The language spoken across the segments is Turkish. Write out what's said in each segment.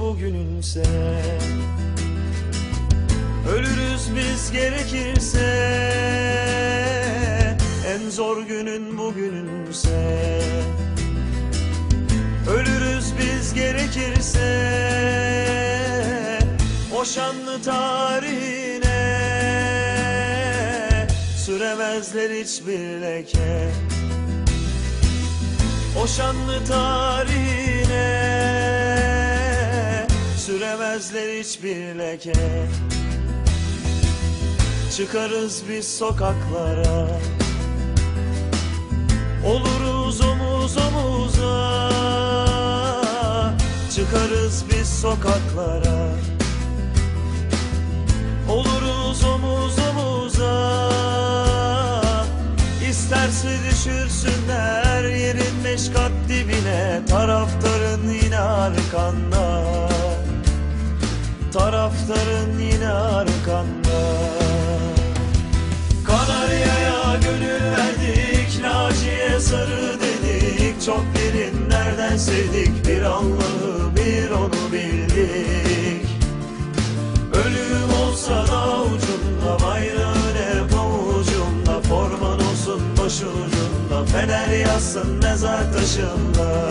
Bugünün bugününse. Ölürüz biz gerekirse. En zor günün bugünün bugününse. Ölürüz biz gerekirse. O şanlı tarihine. Süremezler hiçbir leke O şanlı tarihine. Süremezler hiçbir leke. Çıkarız biz sokaklara. Oluruz omuz omuza. Çıkarız biz sokaklara. Oluruz omuz omuza. İsterse düşürsünler yerin beş kat dibine. Taraftarın yine arkanda Taraftarın yine arkanda. Kanarya'ya gönül verdik Naciye sarı dedik. Çok derinlerden sevdik Bir Allah'ı bir onu bildik. Ölüm olsa da ucunda Bayrağın hep avucumda Forman olsun başucunda Fener yazsın mezar taşında.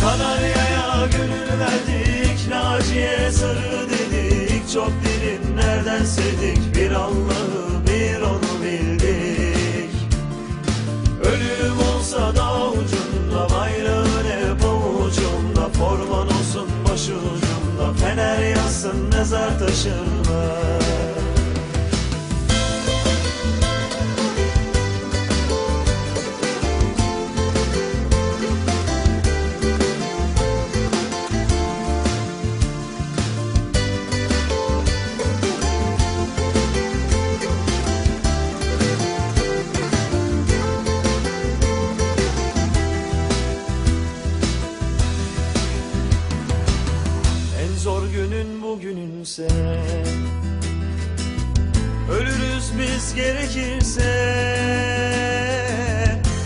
Kanarya'ya gönül Naciye sarı dedik Çok derinlerden sevdik? Bir Allah'ı bir onu bildik. Ölüm olsa da ucunda Bayrağın hep avucumda Forman olsun başucumda Fener yazsın mezar taşında günün bugününse Ölürüz biz gerekirse.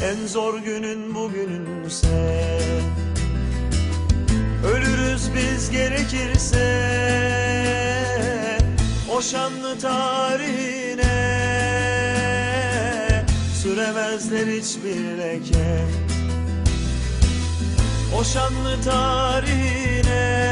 En zor günün bugününse. Ölürüz biz gerekirse. O şanlı tarihine. Süremezler hiçbir leke. O şanlı tarihine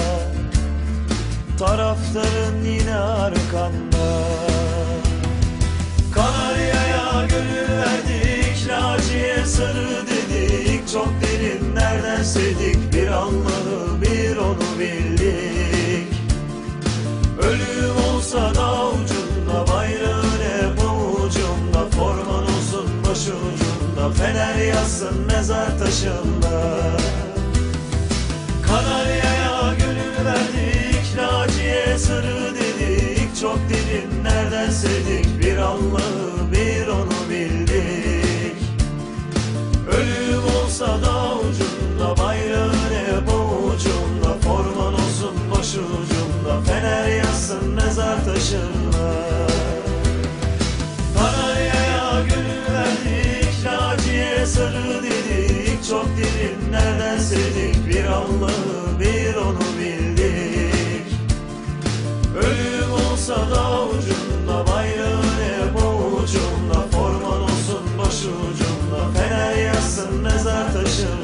Taraftarın yine arkanda. Kanarya'ya gönül verdik Naciye sarı dedik. Çok derinlerden sevdik? Bir Allah'ı bir onu bildik. Ölüm olsa da ucunda Bayrağın hep avucumda Forman olsun başucumda Fener yazsın mezar taşında. Kanarya'ya sarı dedik Çok derinlerden sevdik? Bir Allah'ı Thời